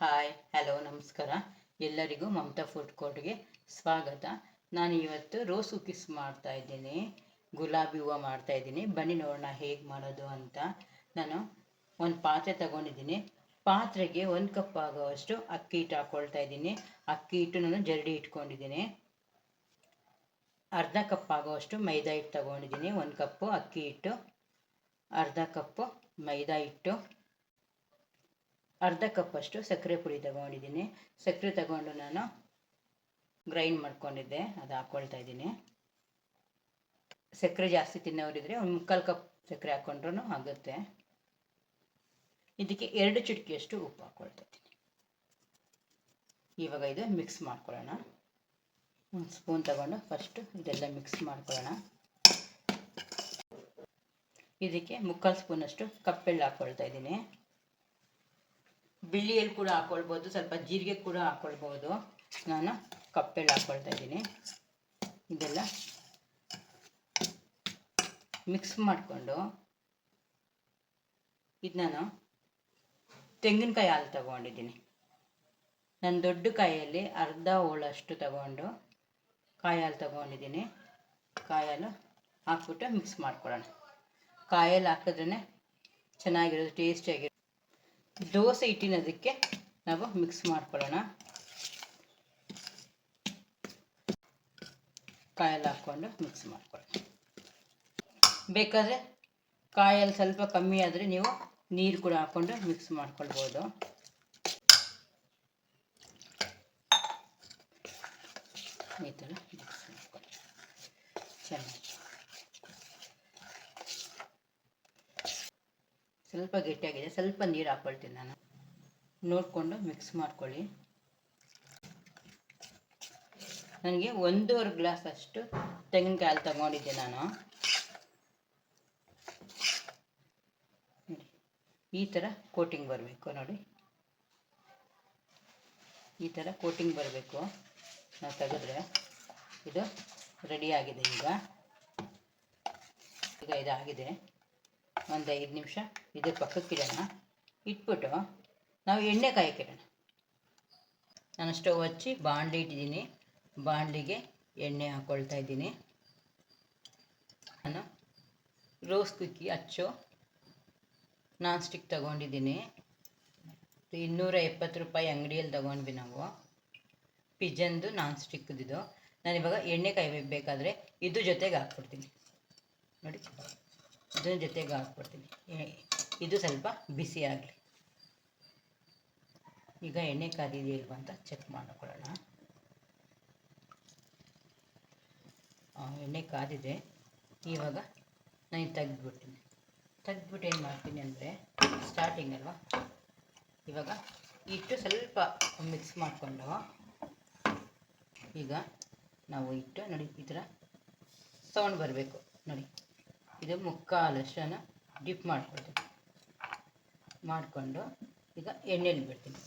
Hi hello ನಮಸ್ಕಾರ. ಎಲ್ಲರಿಗೂ Mamata food ಕೋರ್ಟ್ಗೆ ಸ್ವಾಗತ. ನಾನು ಇವತ್ತು ರೋಸ್ ಕಿಸ್ ಮಾಡ್ತಾ ಇದ್ದೀನಿ. ಗುಲಾಬಿ ಹೂವು ಮಾಡ್ತಾ ಇದ್ದೀನಿ. ಬನ್ನಿ ನೋಡೋಣ ಹೇಗೆ ಮಾಡೋದು ಅಂತ. ನಾನು ಒಂದು ಪಾತ್ರೆ ತಗೊಂಡಿದ್ದೀನಿ. ಪಾತ್ರೆಗೆ ಒಂದು ಕಪ್ ಆಗುವಷ್ಟು ಅಕ್ಕಿ ಹಿಟ್ಟು ಹಾಕ್ಕೊಳ್ತಾ ಇದ್ದೀನಿ. ಅಕ್ಕಿ ಹಿಟ್ಟು ನಾನು ಜರಡಿ ಇಟ್ಕೊಂಡಿದ್ದೀನಿ. ಅರ್ಧ ಕಪ್ ಆಗುವಷ್ಟು ಮೈದಾ ಹಿಟ್ಟು ತಗೊಂಡಿದ್ದೀನಿ. ಒಂದು ಕಪ್ಪು ಅಕ್ಕಿ ಹಿಟ್ಟು, ಅರ್ಧ ಕಪ್ಪು ಮೈದಾ ಹಿಟ್ಟು. ಅರ್ಧ ಕಪ್ಪಷ್ಟು ಸಕ್ಕರೆ ಪುಡಿ ತಗೊಂಡಿದ್ದೀನಿ. ಸಕ್ಕರೆ ತಗೊಂಡು ನಾನು ಗ್ರೈಂಡ್ ಮಾಡ್ಕೊಂಡಿದ್ದೆ. ಅದು ಹಾಕ್ಕೊಳ್ತಾ ಇದ್ದೀನಿ. ಸಕ್ಕರೆ ಜಾಸ್ತಿ ತಿನ್ನೋರಿದ್ರೆ ಒಂದು ಮುಕ್ಕಾಲು ಕಪ್ ಸಕ್ಕರೆ ಹಾಕ್ಕೊಂಡ್ರೂ ಆಗುತ್ತೆ. ಇದಕ್ಕೆ ಎರಡು ಚಿಟಕಿಯಷ್ಟು ಉಪ್ಪು ಹಾಕ್ಕೊಳ್ತಾ ಇದ್ದೀನಿ. ಇವಾಗ ಇದು ಮಿಕ್ಸ್ ಮಾಡ್ಕೊಳ್ಳೋಣ. ಒಂದು ಸ್ಪೂನ್ ತಗೊಂಡು ಫಸ್ಟು ಇದೆಲ್ಲ ಮಿಕ್ಸ್ ಮಾಡ್ಕೊಳ್ಳೋಣ. ಇದಕ್ಕೆ ಮುಕ್ಕಾಲು ಸ್ಪೂನಷ್ಟು ಕಪ್ಪೆಳ್ಳು ಹಾಕ್ಕೊಳ್ತಾ ಇದ್ದೀನಿ. ಬಿಳಿಯಲ್ಲಿ ಕೂಡ ಹಾಕ್ಕೊಳ್ಬೋದು ಸ್ವಲ್ಪ ಜೀರಿಗೆ ಕೂಡ ಹಾಕ್ಕೊಳ್ಬೋದು ನಾನು ಕಪ್ಪೆಳ್ಳು ಹಾಕ್ಕೊಳ್ತಾ ಇದ್ದೀನಿ. ಇದೆಲ್ಲ ಮಿಕ್ಸ್ ಮಾಡಿಕೊಂಡು ಇದು ನಾನು ತೆಂಗಿನಕಾಯಿ ಹಾಲು ತಗೊಂಡಿದ್ದೀನಿ. ನಾನು ದೊಡ್ಡ ಕಾಯಲ್ಲಿ ಅರ್ಧ ಹೋಳಷ್ಟು ತಗೊಂಡು ಕಾಯಿ ಹಾಲು ತಗೊಂಡಿದ್ದೀನಿ. ಕಾಯಿ ಹಾಲು ಹಾಕ್ಬಿಟ್ಟು ಮಿಕ್ಸ್ ಮಾಡ್ಕೊಳ್ಳೋಣ. ಕಾಯಲ್ಲಿ ಹಾಕಿದ್ರೆ ಚೆನ್ನಾಗಿರೋದು ಟೇಸ್ಟಿಯಾಗಿರೋದು ದೋಸೆ ಹಿಟ್ಟಿನದಕ್ಕೆ ನಾವು ಮಿಕ್ಸ್ ಮಾಡ್ಕೊಳ್ಳೋಣ. ಕಾಯಲ್ಲಿ ಹಾಕ್ಕೊಂಡು ಮಿಕ್ಸ್ ಮಾಡ್ಕೊಳ್ಳಿ ಬೇಕಾದರೆ ಕಾಯಲ್ಲಿ ಸ್ವಲ್ಪ ಕಮ್ಮಿ ಆದರೆ ನೀವು ನೀರು ಕೂಡ ಹಾಕ್ಕೊಂಡು ಮಿಕ್ಸ್ ಮಾಡ್ಕೊಳ್ಬೋದು. ಈ ಥರ ಮಿಕ್ಸ್ ಮಾಡ್ಕೊಳ್ಳಿ ಚೆನ್ನಾಗಿ. ಸ್ವಲ್ಪ ಗಟ್ಟಿಯಾಗಿದೆ. ಸ್ವಲ್ಪ ನೀರು ಹಾಕ್ಕೊಳ್ತೀನಿ ನಾನು. ನೋಡಿಕೊಂಡು ಮಿಕ್ಸ್ ಮಾಡ್ಕೊಳ್ಳಿ. ನನಗೆ ಒಂದೂವರೆ ಗ್ಲಾಸ್ ಅಷ್ಟು ತೆಂಗಿನಕಾಯಿ ತಗೊಂಡಿದ್ದೆ ನಾನು. ಈ ಥರ ಕೋಟಿಂಗ್ ಬರಬೇಕು ನೋಡಿ. ಈ ಥರ ಕೋಟಿಂಗ್ ಬರಬೇಕು. ನಾವು ತೆಗೆದ್ರೆ ಇದು ರೆಡಿ ಆಗಿದೆ ಈಗ. ಈಗ ಇದಾಗಿದೆ. ಒಂದು ಐದು ನಿಮಿಷ ಇದ್ರ ಪಕ್ಕಕ್ಕಿಡೋಣ ಇಟ್ಬಿಟ್ಟು ನಾವು ಎಣ್ಣೆ ಕಾಯಕ್ಕಿಡೋಣ. ನಾನು ಸ್ಟವ್ ಹಚ್ಚಿ ಬಾಣಲಿ ಇಟ್ಟಿದ್ದೀನಿ. ಬಾಣಲಿಗೆ ಎಣ್ಣೆ ಹಾಕ್ಕೊಳ್ತಾ ಇದ್ದೀನಿ. ನಾನು ರೋಸ್ ಕುಕ್ಕಿ ಹಚ್ಚು ನಾನ್ ಸ್ಟಿಕ್ ತಗೊಂಡಿದ್ದೀನಿ. ಇನ್ನೂರ ಎಪ್ಪತ್ತು ರೂಪಾಯಿ ಅಂಗಡಿಯಲ್ಲಿ ತಗೊಂಡ್ವಿ ನಾವು. ಪಿಜನ್ದು ನಾನ್ ಸ್ಟಿಕ್ದಿದು ನಾನಿವಾಗ ಎಣ್ಣೆ ಕಾಯಬೇಕಾದ್ರೆ ಇದು ಜೊತೆಗೆ ಹಾಕ್ಬಿಡ್ತೀನಿ. ನೋಡಿ. ಇದನ್ನ ಜೊತೆಗೆ ಹಾಕ್ಬಿಡ್ತೀನಿ. ಇದು ಸ್ವಲ್ಪ ಬಿಸಿ ಆಗಲಿ. ಈಗ ಎಣ್ಣೆ ಕಾದಿದೆಯಲ್ವ ಅಂತ ಚೆಕ್ ಮಾಡ್ಕೊಳ್ಳೋಣ. ಎಣ್ಣೆ ಕಾದಿದೆ. ಇವಾಗ ನಾನು ತೆಗೆದ್ಬಿಡ್ತೀನಿ. ತೆಗೆದ್ಬಿಟ್ಟು ಏನು ಮಾಡ್ತೀನಿ ಅಂದರೆ ಸ್ಟಾರ್ಟಿಂಗ್ ಅಲ್ವಾ? ಇವಾಗ ಇಟ್ಟು ಸ್ವಲ್ಪ ಮಿಕ್ಸ್ ಮಾಡಿಕೊಂಡು, ಈಗ ನಾವು ಇಟ್ಟು ನೋಡಿ ಈ ಥರ ಸೌಂಡ್ ಬರಬೇಕು. ನೋಡಿ. ಇದು ಮುಕ್ಕಾಲಷ್ಟನ್ನು ಡಿಪ್ ಮಾಡ್ಕೊಳ್ತೀನಿ. ಮಾಡಿಕೊಂಡು ಈಗ ಎಣ್ಣೆಲಿ ಬಿಡ್ತೀನಿ.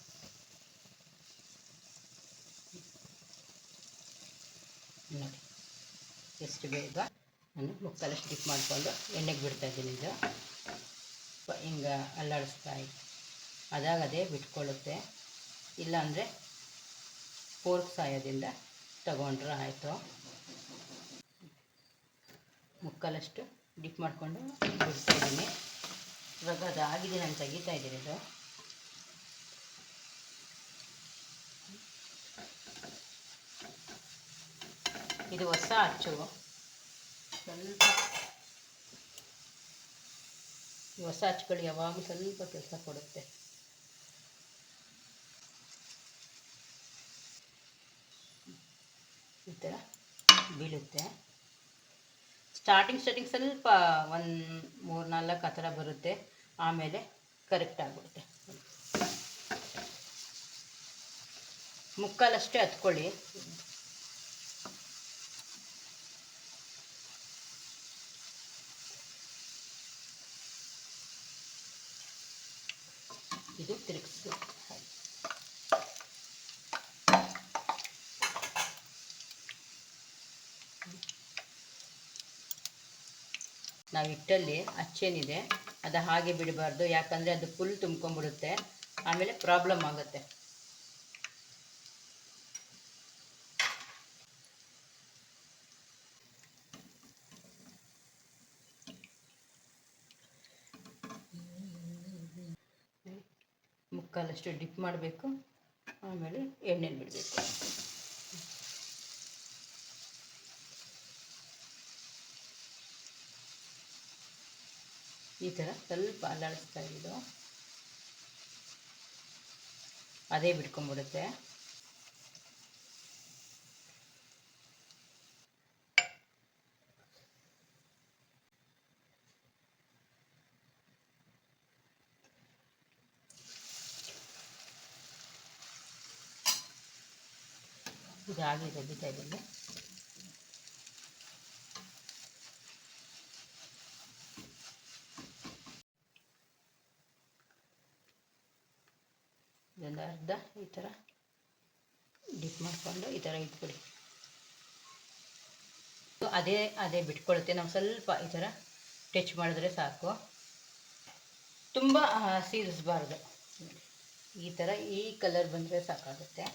ನೋಡಿ, ಎಷ್ಟು ಬೇಗ ನಾನು ಮುಕ್ಕಾಲಷ್ಟು ಡಿಪ್ ಮಾಡಿಕೊಂಡು ಎಣ್ಣೆಗೆ ಬಿಡ್ತಾ ಇದ್ದೀನಿ ಇದು ಹಿಂಗೆ ಅಲ್ಲಾಡಿಸ್ತಾ ಇತ್ತು ಅದಾಗದೇ ಬಿಟ್ಕೊಳ್ಳುತ್ತೆ. ಇಲ್ಲಾಂದರೆ ಫೋರ್ಕ್ ಸಹಾಯದಿಂದ ತಗೊಂಡ್ರೆ ಆಯಿತು. ಮುಕ್ಕಾಲಷ್ಟು ಡಿಪ್ ಮಾಡಿಕೊಂಡು ಬಿಡ್ತಾ ಇದ್ದೀನಿ ಇವಾಗ ಅದು ಆಗಿದೆ ನಾನು ತೆಗಿತಾ ಇದ್ದೀನಿ ಇದು. ಇದು ಹೊಸ ಅಚ್ಚು. ಸ್ವಲ್ಪ ಈ ಹೊಸ ಅಚ್ಚುಗಳು ಯಾವಾಗಲೂ ಸ್ವಲ್ಪ ಕೆಲಸ ಕೊಡುತ್ತೆ. ಈ ಥರ ಬೀಳುತ್ತೆ. ಸ್ಟಾರ್ಟಿಂಗ್ ಸ್ಟಾರ್ಟಿಂಗ್ ಸ್ವಲ್ಪ ಒಂದು ಮೂರು ನಾಲ್ಕು ಆ ಥರ ಬರುತ್ತೆ. ಆಮೇಲೆ ಕರೆಕ್ಟ್ ಆಗಿಬಿಡುತ್ತೆ. ಮುಕ್ಕಾಲಷ್ಟೇ ಹತ್ಕೊಳ್ಳಿ. ಇದು ತಿರುಗಿಸ್ಬೇಕು. ನಾವು ಹಿಟ್ಟಲ್ಲಿ ಅಚ್ಚೇನಿದೆ, ಅದು ಹಾಗೆ ಬಿಡಬಾರ್ದು. ಯಾಕಂದರೆ ಅದು ಫುಲ್ ತುಂಬ್ಕೊಂಡ್ಬಿಡುತ್ತೆ. ಆಮೇಲೆ ಪ್ರಾಬ್ಲಮ್ ಆಗುತ್ತೆ. ಮುಕ್ಕಾಲಷ್ಟು ಡಿಪ್ ಮಾಡಬೇಕು. ಆಮೇಲೆ ಎಣ್ಣೆ ಬಿಡಬೇಕು. ಈ ಥರ ಸ್ವಲ್ಪ ಅಲ್ಲಾಡಿಸ್ತಾ ಇದ್ದು ಅದೇ ಬಿಟ್ಕೊಂಡ್ಬಿಡುತ್ತೆ. ಇದಾಗಿ ತೆಗಿತಾ ಇದೊಂದು ಅರ್ಧ ಈ ಥರ ಡಿಪ್ ಮಾಡಿಕೊಂಡು ಈ ಥರ ಇಟ್ಬಿಡಿ ಅದೇ ಅದೇ ಬಿಟ್ಕೊಳುತ್ತೆ ನಾವು ಸ್ವಲ್ಪ ಈ ಥರ ಟಚ್ ಮಾಡಿದ್ರೆ ಸಾಕು. ತುಂಬ ಸೀರಿಸಬಾರ್ದು ಈ ಥರ ಈ ಕಲರ್ ಬಂದರೆ ಸಾಕಾಗುತ್ತೆ.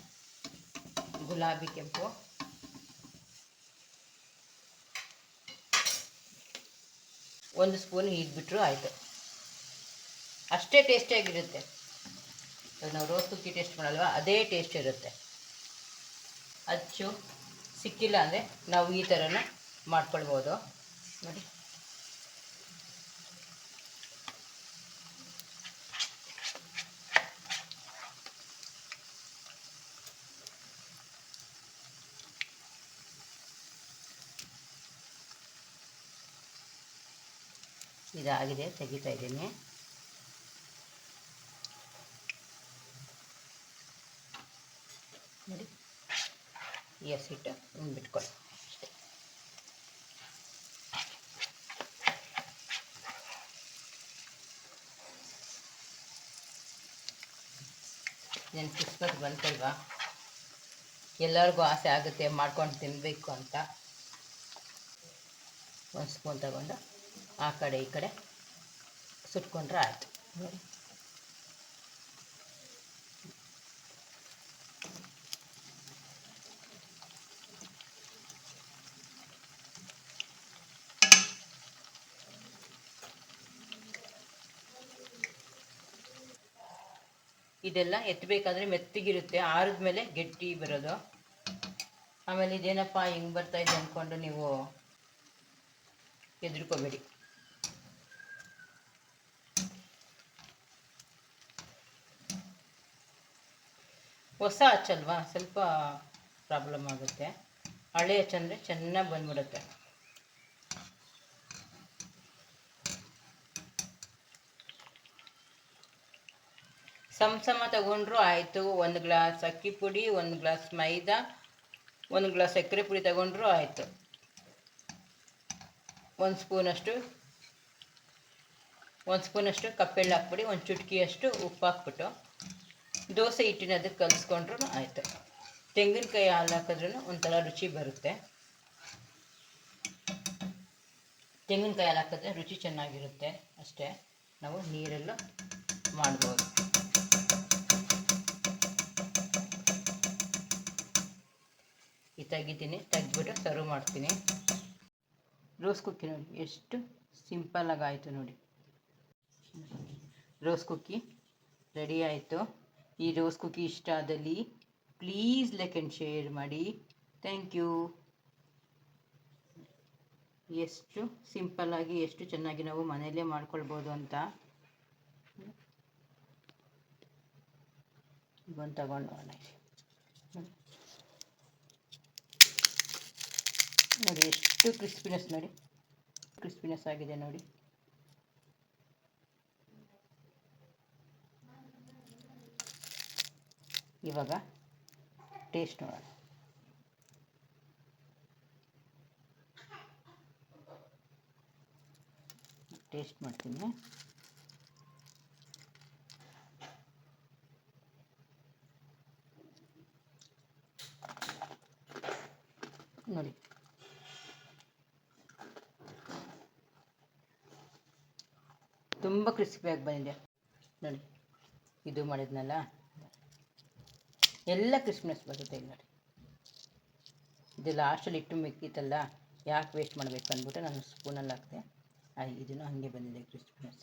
ಗುಲಾಬಿ ಕೆಂಪು. ಒಂದು ಸ್ಪೂನ್ ಇದ್ಬಿಟ್ರು ಆಯಿತು. ಅಷ್ಟೇ ಟೇಸ್ಟಿಯಾಗಿರುತ್ತೆ ನಾವು ರೋಸ್ ಕುಕ್ಕಿ ಟೇಸ್ಟ್ ಮಾಡಲ್ವ? ಅದೇ ಟೇಸ್ಟ್ ಇರುತ್ತೆ. ಅಚ್ಚು, ಸಿಕ್ಕಿಲ್ಲ ಅಂದರೆ ನಾವು ಈ ಥರನ ಮಾಡ್ಕೊಳ್ಬೋದು. ನೋಡಿ. ಇದಾಗಿದೆ, ತೆಗಿತಾ ಇದ್ದೀನಿ ನೋಡಿ ಈ ಹಸಿಟ್ಟು ಬಿಟ್ಕೊಳ್ಳಿ ಕ್ರಿಸ್ಮಸ್ ಬಂತಲ್ವಾ? ಎಲ್ಲರಿಗೂ ಆಸೆ ಆಗುತ್ತೆ ಮಾಡ್ಕೊಂಡು ತಿನ್ನಬೇಕು ಅಂತ. ಒಂದು ಸ್ಪೂನ್ ತಗೊಂಡು ಆ ಕಡೆ ಈ ಕಡೆ ಸುಟ್ಕೊಂಡ್ರೆ ಆಯಿತು. ನೋಡಿ ಇದೆಲ್ಲ ಎತ್ತಬೇಕಾದ್ರೆ ಮೆತ್ತಗಿರುತ್ತೆ ಆರಿದ ಮೇಲೆ ಗಟ್ಟಿ ಬರೋದು. ಆಮೇಲೆ ಇದೇನಪ್ಪ, ಹಿಂಗೆ ಬರ್ತಾ ಇದೆ ಅಂದ್ಕೊಂಡು ನೀವು ಹೆದರ್ಕೋಬೇಡಿ. ಹೊಸ ಹಚ್ಚಲ್ವಾ? ಸ್ವಲ್ಪ ಪ್ರಾಬ್ಲಮ್ ಆಗುತ್ತೆ. ಹಳೆ ಹಚ್ಚಂದರೆ ಚೆನ್ನಾಗಿ ಬಂದ್ಬಿಡುತ್ತೆ. ಸಮ ತಗೊಂಡ್ರು ಆಯಿತು. ಒಂದು ಗ್ಲಾಸ್ ಅಕ್ಕಿ ಪುಡಿ, ಒಂದು ಗ್ಲಾಸ್ ಮೈದಾ, ಒಂದು ಗ್ಲಾಸ್ ಸಕ್ಕರೆ ಪುಡಿ ತಗೊಂಡ್ರು ಆಯಿತು. ಒಂದು ಸ್ಪೂನಷ್ಟು ಒಂದು ಸ್ಪೂನಷ್ಟು ಕಪ್ಪೆಳ್ಳು ಹಾಕ್ಬಿಡಿ ಒಂದು ಚುಟ್ಕಿಯಷ್ಟು ಉಪ್ಪು ಹಾಕ್ಬಿಟ್ಟು ದೋಸೆ ಹಿಟ್ಟಿನ ಅದಕ್ಕೆ ಕಲಸ್ಕೊಂಡ್ರೂ ಆಯಿತು. ತೆಂಗಿನಕಾಯಿ ಹಾಲು ಹಾಕಿದ್ರೂ ಒಂಥರ ರುಚಿ ಬರುತ್ತೆ. ತೆಂಗಿನಕಾಯಿ ಹಾಲು ಹಾಕಿದ್ರೆ ರುಚಿ ಚೆನ್ನಾಗಿರುತ್ತೆ ಅಷ್ಟೇ. ನಾವು ನೀರಲ್ಲೂ ಮಾಡ್ಬೋದು. ತೆಗಿತೀನಿ, ತೆಗೆದ್ಬಿಟ್ಟು ಸರ್ವ್ ಮಾಡ್ತೀನಿ. ರೋಸ್ ಕುಕ್ಕಿ ನೋಡಿ, ಎಷ್ಟು ಸಿಂಪಲ್ಲಾಗಿ ಆಯಿತು ನೋಡಿ. ರೋಸ್ ಕುಕ್ಕಿ ರೆಡಿ ಆಯಿತು. ಈ ರೋಸ್ ಕುಕ್ಕಿ ಇಷ್ಟ ಆದಲ್ಲಿ ಪ್ಲೀಸ್ ಲೈಕ್ ಆ್ಯಂಡ್ ಶೇರ್ ಮಾಡಿ. ಥ್ಯಾಂಕ್ ಯು ಎಷ್ಟು ಸಿಂಪಲ್ಲಾಗಿ ಎಷ್ಟು ಚೆನ್ನಾಗಿ ನಾವು ಮನೆಯಲ್ಲೇ ಮಾಡ್ಕೊಳ್ಬೋದು ಅಂತ. ಬಂದು ತಗೊಂಡು ನೋಡಿ ಎಷ್ಟು ಕ್ರಿಸ್ಪಿನೆಸ್ ನೋಡಿ. ಕ್ರಿಸ್ಪಿನೆಸ್ ಆಗಿದೆ ನೋಡಿ. ಇವಾಗ ಟೇಸ್ಟ್ ನೋಡೋಣ. ಟೇಸ್ಟ್ ಮಾಡ್ತೀನಿ. ತುಂಬ ಕ್ರಿಸ್ಪಿಯಾಗಿ ಬಂದಿದೆ. ನೋಡಿ, ಇದು ಮಾಡಿದ್ನಲ್ಲ? ಎಲ್ಲ ಕ್ರಿಸ್ಮಸ್ ಬರುತ್ತೆ ಇಲ್ಲಿ ನೋಡಿ. ಇದು ಲಾಸ್ಟಲ್ಲಿ ಇಟ್ಟು ಮಿಕ್ಕಿತ್ತಲ್ಲ, ಯಾಕೆ ವೇಸ್ಟ್ ಮಾಡಬೇಕು ಅಂದ್ಬಿಟ್ಟು ನಾನು ಸ್ಪೂನಲ್ಲಿ ಹಾಕಿದೆ ಆ, ಇದನ್ನು ಹಾಗೆ ಬಂದಿದೆ ಕ್ರಿಸ್ಮಸ್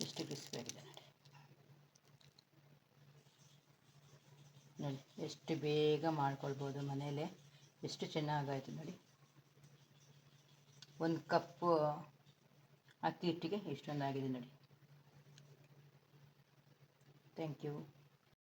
ಎಷ್ಟು ಕ್ರಿಸ್ಪಿಯಾಗಿದೆ ನೋಡಿ. ನೋಡಿ, ಎಷ್ಟು ಬೇಗ ಮಾಡ್ಕೊಳ್ಬೋದು ಮನೇಲೆ. ಎಷ್ಟು ಚೆನ್ನಾಗಾಯಿತು ನೋಡಿ. ಒಂದು ಕಪ್ಪು ಅಕ್ಕಿ ಹಿಟ್ಟಿಗೆ ಇಷ್ಟೊಂದಾಗಿದೆ ನೋಡಿ. Thank you